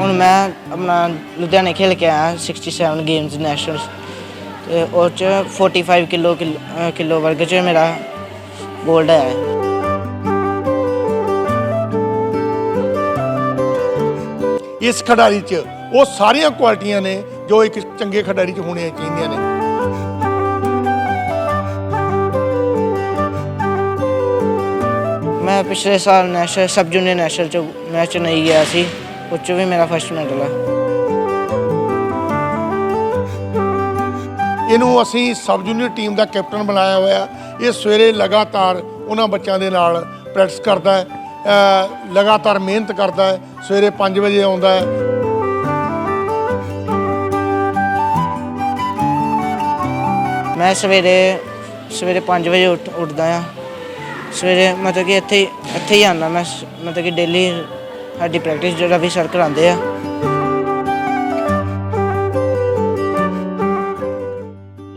ਹੁਣ ਮੈਂ ਆਪਣਾ ਲੁਧਿਆਣੇ ਖੇਲ ਕੇ ਆਇਆ 67 ਗੇਮਸ ਨੈਸ਼ਨਲ ਤੇ ਉਹ ਚ 45 ਕਿਲੋ ਕਿਲੋ ਵਰਗ ਚ ਮੇਰਾ 골ਡ ਆਇਆ ਹੈ। ਇਸ ਖਿਡਾਰੀ 'ਚ ਉਹ ਸਾਰੀਆਂ ਕੁਆਲਿਟੀਆਂ ਨੇ ਜੋ ਇੱਕ ਚੰਗੇ ਖਿਡਾਰੀ 'ਚ ਹੋਣੀਆਂ ਚਾਹੀਦੀਆਂ ਨੇ। ਮੈਂ ਪਿਛਲੇ ਸਾਲ ਨੈਸ਼ਨਲ ਸਬ ਜੂਨੀਅਰ ਨੈਸ਼ਨਲ ਚ ਮੈਚ ਨਹੀਂ ਗਿਆ ਸੀ। ਉਹ 'ਚ ਵੀ ਮੇਰਾ ਫਸਟ ਮੈਡਲ ਆ। ਇਹਨੂੰ ਅਸੀਂ ਸਬ ਜੂਨੀਅਰ ਟੀਮ ਦਾ ਕੈਪਟਨ ਬਣਾਇਆ ਹੋਇਆ। ਇਹ ਸਵੇਰੇ ਲਗਾਤਾਰ ਉਹਨਾਂ ਬੱਚਿਆਂ ਦੇ ਨਾਲ ਪ੍ਰੈਕਟਿਸ ਕਰਦਾ ਹੈ। ਅ, ਲਗਾਤਾਰ ਮਿਹਨਤ ਕਰਦਾ ਹੈ। ਸਵੇਰੇ 5 ਵਜੇ ਆਉਂਦਾ ਹੈ। ਮੈਂ ਸਵੇਰੇ ਸਵੇਰੇ 5 ਵਜੇ ਉੱਠ ਉੱਠਦਾ ਆ ਸਵੇਰੇ ਮਤਲਬ ਕਿ ਇੱਥੇ ਹੀ ਇੱਥੇ ਹੀ ਆਉਂਦਾ ਮੈਂ। ਸ- ਮਤਲਬ ਕਿ ਡੇਲੀ ਸਾਡੀ ਪ੍ਰੈਕਟਿਸ ਜਿਹੜਾ ਵੀ ਸਰ ਕਰਾਉਂਦੇ ਆ।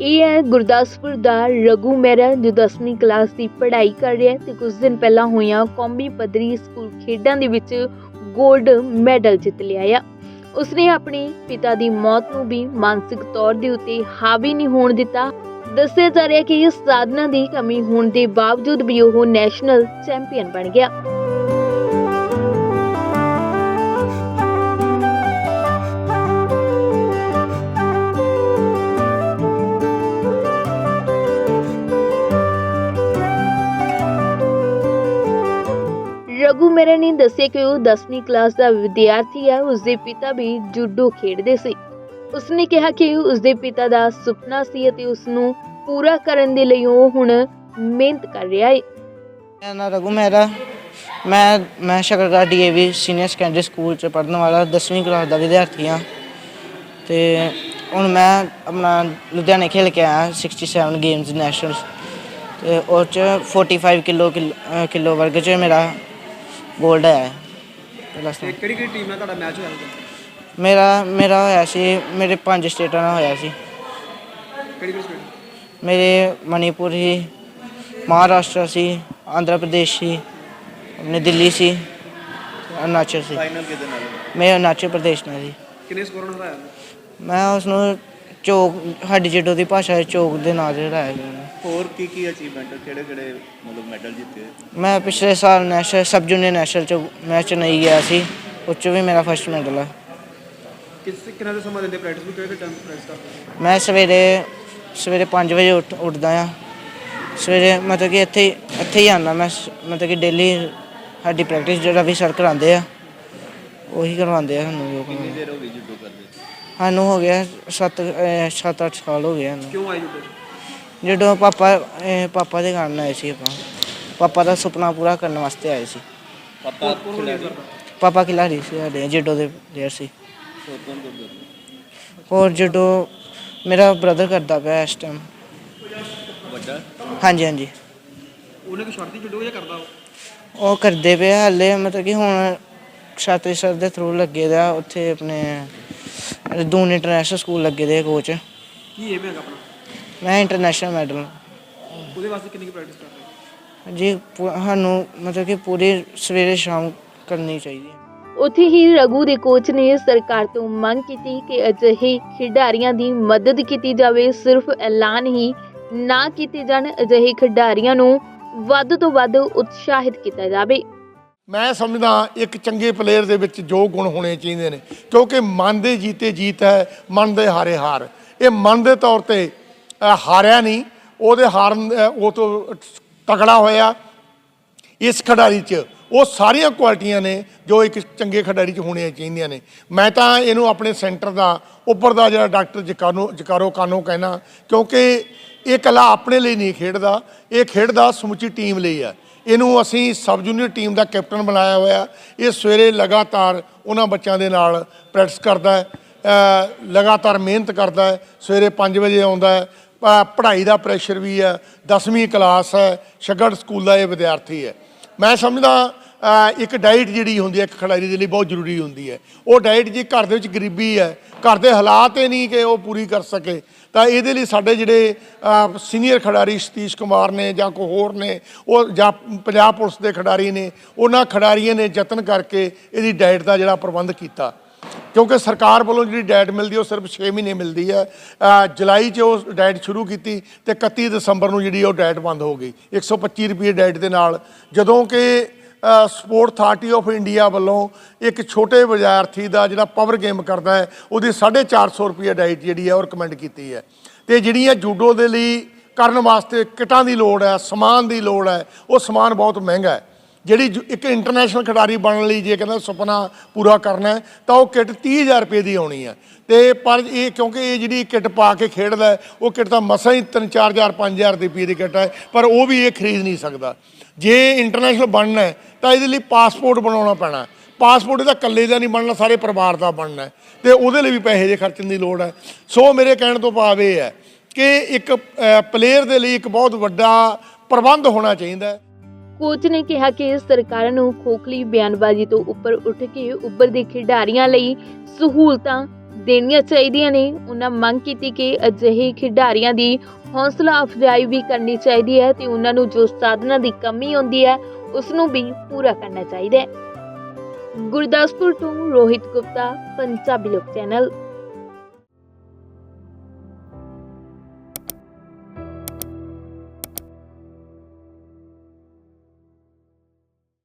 ਇਹ ਹੈ ਗੁਰਦਾਸਪੁਰ ਦਾ ਰਘੂ ਮਹਿਰਾ ਜੋ 10ਵੀਂ ਕਲਾਸ ਦੀ ਪੜ੍ਹਾਈ ਕਰ ਰਿਹਾ ਤੇ ਕੁਝ ਦਿਨ ਪਹਿਲਾਂ ਹੋਈਆਂ ਕੌਮੀ ਪੱਧਰੀ ਸਕੂਲ ਖੇਡਾਂ ਦੇ ਵਿੱਚ 골ਡ ਮੈਡਲ ਜਿੱਤ ਲਿਆ ਆ। ਉਸਨੇ ਆਪਣੇ ਪਿਤਾ ਦੀ ਮੌਤ ਨੂੰ ਵੀ ਮਾਨਸਿਕ ਤੌਰ ਦੇ ਉੱਤੇ ਹਾਵੀ ਨਹੀਂ ਹੋਣ ਦਿੱਤਾ। ਦੱਸਿਆ ਜਾ ਰਿਹਾ ਕਿ ਇਸ ਸਾਧਨਾ ਦੀ ਕਮੀ ਹੋਣ ਦੇ ਬਾਵਜੂਦ ਵੀ ਉਹ ਨੈਸ਼ਨਲ ਚੈਂਪੀਅਨ ਬਣ ਗਿਆ। ਮੇਰੇ ਨੇ ਦੱਸਿਆ ਕਿ ਉਹ 10ਵੀਂ ਕਲਾਸ ਦਾ ਵਿਦਿਆਰਥੀ ਹੈ, ਉਸਦੇ ਪਿਤਾ ਵੀ ਜੂਡੋ ਖੇਡਦੇ ਸੀ। ਉਸਨੇ ਕਿਹਾ ਕਿ ਉਸਦੇ ਪਿਤਾ ਦਾ ਸੁਪਨਾ ਸੀ ਅਤੇ ਉਸ ਨੂੰ ਪੂਰਾ ਕਰਨ ਦੇ ਲਈ ਉਹ ਹੁਣ ਮਿਹਨਤ ਕਰ ਰਿਹਾ ਹੈ। ਮੇਰਾ ਨਾਮ ਰਘੂ ਮਹਿਰਾ। ਮੈਂ ਮੈਂ Shakargarh DAV senior secondary school ਚ ਪੜ੍ਹਨ ਵਾਲਾ 10ਵੀਂ ਕਲਾਸ ਦਾ ਵਿਦਿਆਰਥੀ ਹਾਂ। ਤੇ ਹੁਣ ਮੈਂ ਆਪਣਾ ਲੁਧਿਆਣੇ ਖੇਲ ਕੇ ਆਇਆ 67 ਗੇਮਸ ਨੈਸ਼ਨਲ ਤੇ ਉਹ ਚ 45 ਕਿਲੋ ਕਿਲੋ ਵਰਗ ਚ ਮੇਰਾ 골ਡ ਹੈ। ਪਹਿਲਾ ਤੇ ਸਥਾਨ। ਕਿਹੜੀ ਕਿਹੜੀ ਟੀਮ ਨਾਲ ਤੁਹਾਡਾ ਮੈਚ ਹੋਇਆ ਉਹਦਾ ਮੇਰਾ ਮੇਰਾ ਹੋਇਆ ਸੀ ਮੇਰੇ ਪੰਜ ਸਟੇਟਾਂ ਨਾਲ ਹੋਇਆ ਸੀ। ਕਿਹੜੀ ਕਿਹੜੀ ਸਟੇਟ ਮੇਰੇ ਮਣੀਪੁਰ ਸੀ ਮਹਾਰਾਸ਼ਟਰ ਸੀ ਆਂਧਰਾ ਪ੍ਰਦੇਸ਼ ਸੀ ਆਪਣੇ ਦਿੱਲੀ ਸੀ ਅਰੁਣਾਚਲ ਸੀ। ਫਾਈਨਲ ਕਿਹਦੇ ਨਾਲ ਮੈਂ ਅਰੁਣਾਚਲ ਪ੍ਰਦੇਸ਼ ਨਾਲ ਸੀ। ਕਿੰਨੇ ਸਕੋਰ ਨਾਲ ਹਰਾਇਆ ਮੈਂ ਉਸ ਨੂੰ ਚੌਕ ਸਾਡੀ ਜਿੱਡੋ ਦੀ ਭਾਸ਼ਾ ਵਿੱਚ ਚੌਕ ਦੇ ਨਾਂ ਸੀ ਉਹਨੂੰ। ਹੋਰ ਕੀ ਕੀ ਅਚੀਵਮੈਂਟ ਕਿਹੜੇ ਕਿਹੜੇ ਮਤਲਬ ਮੈਡਲ ਜਿੱਤੇ? ਮੈਂ ਪਿਛਲੇ ਸਾਲ ਨੈਸ਼ਨਲ ਸਬ ਜੂਨੀਅਰ ਨੈਸ਼ਨਲ ਚ ਮੈਚ ਨਹੀਂ ਗਿਆ ਸੀ ਉਹ 'ਚ ਵੀ ਮੇਰਾ ਫਸਟ ਮੈਡਲ ਆ। ਕਿਸ ਕਿੰਨਾ ਦੇ ਸਮਾਂ ਦਿੰਦੇ ਪ੍ਰੈਕਟਿਸ ਨੂੰ ਕਿਹੜੇ ਟਾਈਮ ਪ੍ਰੈਕਟਿਸ ਕਰਦੇ ਮੈਂ ਸਵੇਰੇ ਸਵੇਰੇ 5 ਵਜੇ ਉੱਠ ਉੱਠਦਾ ਆ ਸਵੇਰੇ ਮਤਲਬ ਕਿ ਇੱਥੇ ਹੀ ਇੱਥੇ ਹੀ ਆਉਂਦਾ ਮੈਂ ਮਤਲਬ ਕਿ ਡੇਲੀ ਸਾਡੀ ਪ੍ਰੈਕਟਿਸ ਜਿਹੜਾ ਵੀ ਸਰ ਕਰਾਉਂਦੇ ਆ ਉਹੀ ਕਰਵਾਉਂਦੇ ਆ ਸਾਨੂੰ। ਜੋ ਕਿੰਨੀ। ਦੇਰ ਹੋ ਗਈ ਜੁੱਡੋ ਕਰਦੇ? ਸਾਨੂੰ ਹੋ ਗਿਆ 7 7-8 ਸਾਲ ਹੋ ਗਏ ਸਾਨੂੰ। ਕਿਉਂ ਆਏ ਜੁੱਡੇ ਜਦੋਂ ਪਾਪਾ ਅਹ ਪਾਪਾ ਦੇ ਕਾਰਨ ਆਏ ਸੀ ਆਪਾਂ ਪਾਪਾ ਦਾ ਸੁਪਨਾ ਪੂਰਾ ਕਰਨ ਵਾਸਤੇ ਆਏ ਸੀ। ਕੌਣ ਕਰਦਾ ਪਾਪਾ ਖਿਲਾੜੀ ਸੀ ਸਾਡੇ ਜਿੱਡੋ ਦੇ ਪਲੇਅਰ ਸੀ। ਹੋਰ ਕੌਣ ਕੌਣ ਕਰਦੇ ਹੋਰ ਜਿੱਡੋ ਮੇਰਾ ਬ੍ਰਦਰ ਕਰਦਾ ਪਿਆ ਇਸ ਟਾਈਮ ਵੱਡਾ? ਹਾਂਜੀ ਹਾਂਜੀ। ਉਹਨੇ ਕਿ ਛੱਡਦੀ ਜੁੱਡੋ ਜਾਂ ਕਰਦਾ ਉਹ? ਉਹ ਕਰਦੇ ਪਏ ਆ ਹਲੇ ਮਤਲਬ ਕਿ ਹੁਣ ਛਾਤਰੀ ਸਰ ਦੇ ਥਰੂ ਲੱਗੇ ਦਾ ਉੱਥੇ ਆਪਣੇ ਦੂਨ ਇੰਟਰਨੈਸ਼ਨਲ ਸਕੂਲ ਲੱਗੇ ਦੇ ਕੋਚ ਕੀ ਏਮ ਹੈਗਾ ਆਪਣਾ? ਮੈਂ ਇੰਟਰਨੈਸ਼ਨਲ ਮੈਡਲ ਉਹਦੇ ਵਾਸਤੇ ਕਿੰਨੀ ਪ੍ਰੈਕਟਿਸ ਕਰ ਰਹੇ ਹੋ? ਜੀ ਪੂ- ਸਾਨੂੰ ਮਤਲਬ ਕਿ ਪੂਰੀ ਸਵੇਰੇ ਸ਼ਾਮ ਕਰਨੀ ਚਾਹੀਦੀ ਹੈ। ਉੱਥੇ ਹੀ ਰਘੂ ਦੇ ਕੋਚ ਨੇ ਸਰਕਾਰ ਤੋਂ ਮੰਗ ਕੀਤੀ ਕਿ ਅਜਿਹੇ ਖਿਡਾਰੀਆਂ ਦੀ ਮਦਦ ਕੀਤੀ ਜਾਵੇ। ਸਿਰਫ ਐਲਾਨ ਹੀ ਨਾ ਕੀਤੇ ਜਾਣ ਅਜਿਹੇ ਖਿਡਾਰੀਆਂ ਨੂੰ ਵੱਧ ਤੋਂ ਵੱਧ ਉਤਸ਼ਾਹਿਤ ਕੀਤਾ ਜਾਵੇ। ਮੈਂ ਸਮਝਦਾ ਇੱਕ ਚੰਗੇ ਪਲੇਅਰ ਦੇ ਵਿੱਚ ਜੋ ਗੁਣ ਹੋਣੇ ਚਾਹੀਦੇ ਨੇ, ਕਿਉਂਕਿ ਮਨ ਦੇ ਜੀਤੇ ਜੀਤ ਹੈ, ਮਨ ਦੇ ਹਾਰੇ ਹਾਰ। ਇਹ ਮਨ ਦੇ ਤੌਰ ਤੇ ਹਾਰਿਆ ਨਹੀਂ, ਉਹਦੇ ਹਾਰਨ ਉਹ ਤੋਂ ਤਕੜਾ ਹੋਇਆ ਇਸ ਖਿਡਾਰੀ 'ਚ। ਉਹ ਸਾਰੀਆਂ ਕੁਆਲਿਟੀਆਂ ਨੇ ਜੋ ਇੱਕ ਚੰਗੇ ਖਿਡਾਰੀ 'ਚ ਹੋਣੀਆਂ ਚਾਹੀਦੀਆਂ ਨੇ। ਮੈਂ ਤਾਂ ਇਹਨੂੰ ਆਪਣੇ ਸੈਂਟਰ ਦਾ, ਉੱਪਰ ਦਾ ਜਿਹੜਾ ਡਾਕਟਰ ਜਕਾਨੋ ਜਕਾਰੋ ਕਾਨੋ ਕਹਿਣਾ, ਕਿਉਂਕਿ ਇਹ ਕਲਾ ਆਪਣੇ ਲਈ ਨਹੀਂ ਖੇਡਦਾ, ਇਹ ਖੇਡਦਾ ਸਮੁੱਚੀ ਟੀਮ ਲਈ ਹੈ ਇਹਨੂੰ ਅਸੀਂ ਸਬ ਜੂਨੀਅਰ ਟੀਮ ਦਾ ਕੈਪਟਨ ਬਣਾਇਆ ਹੋਇਆ। ਇਹ ਸਵੇਰੇ ਲਗਾਤਾਰ ਉਹਨਾਂ ਬੱਚਿਆਂ ਦੇ ਨਾਲ ਪ੍ਰੈਕਟਿਸ ਕਰਦਾ ਹੈ ਲਗਾਤਾਰ ਮਿਹਨਤ ਕਰਦਾ ਹੈ, ਸਵੇਰੇ 5 ਵਜੇ ਆਉਂਦਾ ਹੈ। ਪੜ੍ਹਾਈ ਦਾ ਪ੍ਰੈਸ਼ਰ ਵੀ ਹੈ 10ਵੀਂ ਕਲਾਸ ਹੈ ਸ਼ਗੜ ਸਕੂਲ ਦਾ ਇਹ ਵਿਦਿਆਰਥੀ ਹੈ। ਮੈਂ ਸਮਝਦਾ ਇੱਕ ਡਾਈਟ ਜਿਹੜੀ ਹੁੰਦੀ ਹੈ ਇੱਕ ਖਿਡਾਰੀ ਦੇ ਲਈ ਬਹੁਤ ਜ਼ਰੂਰੀ ਹੁੰਦੀ ਹੈ। ਉਹ ਡਾਈਟ ਜੇ ਘਰ ਦੇ ਵਿੱਚ ਗਰੀਬੀ ਹੈ, ਘਰ ਦੇ ਹਾਲਾਤ ਇਹ ਨਹੀਂ ਕਿ ਉਹ ਪੂਰੀ ਕਰ ਸਕੇ, ਤਾਂ ਇਹਦੇ ਲਈ ਸਾਡੇ ਜਿਹੜੇ ਸੀਨੀਅਰ ਖਿਡਾਰੀ ਸਤੀਸ਼ ਕੁਮਾਰ ਨੇ ਜਾਂ ਕੋਈ ਹੋਰ ਨੇ, ਉਹ ਜਾਂ ਪੰਜਾਬ ਪੁਲਿਸ ਦੇ ਖਿਡਾਰੀ ਨੇ, ਉਹਨਾਂ ਖਿਡਾਰੀਆਂ ਨੇ ਯਤਨ ਕਰਕੇ ਇਹਦੀ ਡਾਈਟ ਦਾ ਜਿਹੜਾ ਪ੍ਰਬੰਧ ਕੀਤਾ। ਕਿਉਂਕਿ ਸਰਕਾਰ ਵੱਲੋਂ ਜਿਹੜੀ ਡਾਈਟ ਮਿਲਦੀ ਉਹ ਸਿਰਫ 6 ਮਹੀਨੇ ਮਿਲਦੀ ਹੈ। ਜੁਲਾਈ 'ਚ ਉਹ ਡਾਈਟ ਸ਼ੁਰੂ ਕੀਤੀ ਤੇ 31 ਦਸੰਬਰ ਨੂੰ ਜਿਹੜੀ ਉਹ ਡਾਈਟ ਬੰਦ ਹੋ ਗਈ। 125 ਰੁਪਏ ਡਾਈਟ ਦੇ ਨਾਲ, ਜਦੋਂ ਕਿ ਸਪੋਰਟ ਅਥਾਰਟੀ ਆਫ ਇੰਡੀਆ ਵੱਲੋਂ ਇੱਕ ਛੋਟੇ ਵਿਦਿਆਰਥੀ ਦਾ ਜਿਹੜਾ ਪਾਵਰ ਗੇਮ ਕਰਦਾ ਹੈ, ਉਹਦੀ 450 ਰੁਪਏ ਡਾਈਟ ਜਿਹੜੀ ਹੈ ਉਹ ਰეკਮੈਂਡ ਕੀਤੀ ਹੈ। ਤੇ ਜਿਹੜੀਆਂ ਜੂਡੋ ਦੇ ਲਈ ਕਰਨ ਵਾਸਤੇ ਕਿਟਾਂ ਦੀ ਲੋੜ ਹੈ, ਸਮਾਨ ਦੀ ਲੋੜ ਹੈ, ਉਹ ਸਮਾਨ ਬਹੁਤ ਮਹਿੰਗਾ ਹੈ। ਜਿਹੜੀ ਜ ਇੱਕ ਇੰਟਰਨੈਸ਼ਨਲ ਖਿਡਾਰੀ ਬਣਨ ਲਈ ਜੇ ਕਹਿੰਦਾ ਸੁਪਨਾ ਪੂਰਾ ਕਰਨਾ ਹੈ ਤਾਂ ਉਹ ਕਿੱਟ 30000 ਰੁਪਏ ਦੀ ਆਉਣੀ ਹੈ। ਤੇ ਪਰ ਇਹ ਕਿਉਂਕਿ ਇਹ ਜਿਹੜੀ ਕਿੱਟ ਪਾ ਕੇ ਖੇਡਦਾ ਹੈ, ਉਹ ਕਿੱਟ ਤਾਂ ਮਸਾਂ ਹੀ 3-4000 5000 ਦੀ ਰੁਪਏ ਦੀ ਕਿੱਟ ਹੈ ਪਰ ਉਹ ਵੀ ਇਹ ਖਰੀਦ ਨਹੀਂ ਸਕਦਾ। ਜੇ ਇੰਟਰਨੈਸ਼ਨਲ ਬਣਨਾ ਹੈ ਤਾਂ ਇਹਦੇ ਲਈ ਪਾਸਪੋਰਟ ਬਣਾਉਣਾ ਪੈਣਾ ਹੈ। ਪਾਸਪੋਰਟ ਇਹਦਾ ਇਕੱਲੇ ਦਾ ਨਹੀਂ ਬਣਨਾ ਸਾਰੇ ਪਰਿਵਾਰ ਦਾ ਬਣਨਾ ਹੈ। ਤੇ ਉਹਦੇ ਲਈ ਵੀ ਪੈਸੇ ਦੇ ਖਰਚਣ ਦੀ ਲੋੜ ਹੈ। ਸੋ ਮੇਰੇ ਕਹਿਣ ਤੋਂ ਭਾਵ ਇਹ ਹੈ ਕਿ ਇੱਕ ਪਲੇਅਰ ਦੇ ਲਈ ਇੱਕ ਬਹੁਤ ਵੱਡਾ ਪ੍ਰਬੰਧ ਹੋਣਾ ਚਾਹੀਦਾ ਹੈ। ਕੋਚ ਨੇ ਕਿਹਾ ਕਿ ਸਰਕਾਰ ਨੂੰ ਖੋਖਲੀ ਬਿਆਨਬਾਜ਼ੀ ਤੋਂ ਉੱਪਰ ਉੱਠ ਕੇ ਉੱਭਰਦੇ ਖਿਡਾਰੀਆਂ ਲਈ ਸਹੂਲਤਾਂ ਦੇਣੀਆਂ ਚਾਹੀਦੀਆਂ ਨੇ। ਉਹਨਾਂ ਮੰਗ ਕੀਤੀ ਕਿ ਅਜਿਹੇ ਖਿਡਾਰੀਆਂ ਦੀ ਹੌਸਲਾ ਅਫਜ਼ਾਈ ਵੀ ਕਰਨੀ ਚਾਹੀਦੀ ਹੈ ਤੇ ਉਹਨਾਂ ਨੂੰ ਜੋ ਸਾਧਨਾਂ ਦੀ ਕਮੀ ਹੁੰਦੀ ਹੈ ਉਸ ਨੂੰ ਵੀ ਪੂਰਾ ਕਰਨਾ ਚਾਹੀਦਾ ਹੈ। ਗੁਰਦਾਸਪੁਰ ਤੋਂ ਰੋਹਿਤ ਗੁਪਤਾ, ਪੰਜਾਬੀ ਲੋਕ ਚੈਨਲ।